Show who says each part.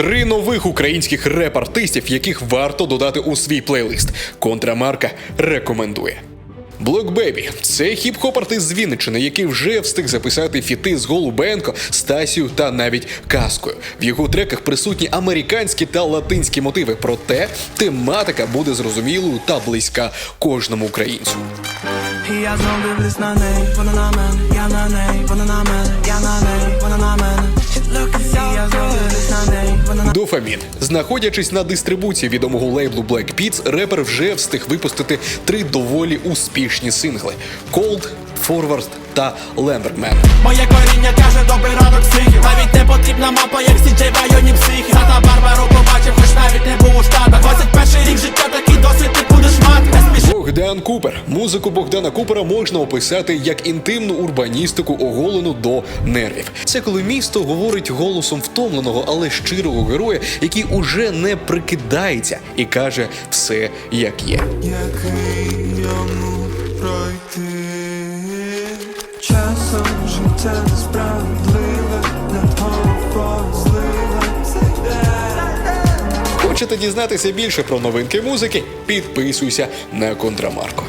Speaker 1: Три нових українських реп-артистів, яких варто додати у свій плейлист. Контрамарка рекомендує. Блок Бебі це хіп-хоп артист з Вінниччини, який вже встиг записати фіти з Голубенко, Стасію та навіть Каскою. В його треках присутні американські та латинські мотиви. Проте тематика буде зрозумілою та близька кожному українцю.
Speaker 2: Я знов дивлюсь на неї, вона на мене, я на неї, вона на мене,
Speaker 1: Дофамін. Знаходячись на дистрибуції відомого лейблу Black Beats, репер вже встиг випустити три доволі успішні сингли: Cold, Forward та Lamberman.
Speaker 3: Моє коріння каже добрий ранок психів Навіть не потрібна мапа, як сіджей байоні психи Сата
Speaker 1: Купер. Музику Богдана Купера можна описати як інтимну урбаністику, оголену до нервів. Це коли місто говорить голосом втомленого, але щирого героя, який уже не прикидається і каже все як є.
Speaker 4: пройти. Часом життя несправедливе,
Speaker 1: Хочете дізнатися більше про новинки музики? Підписуйся на контрамарку.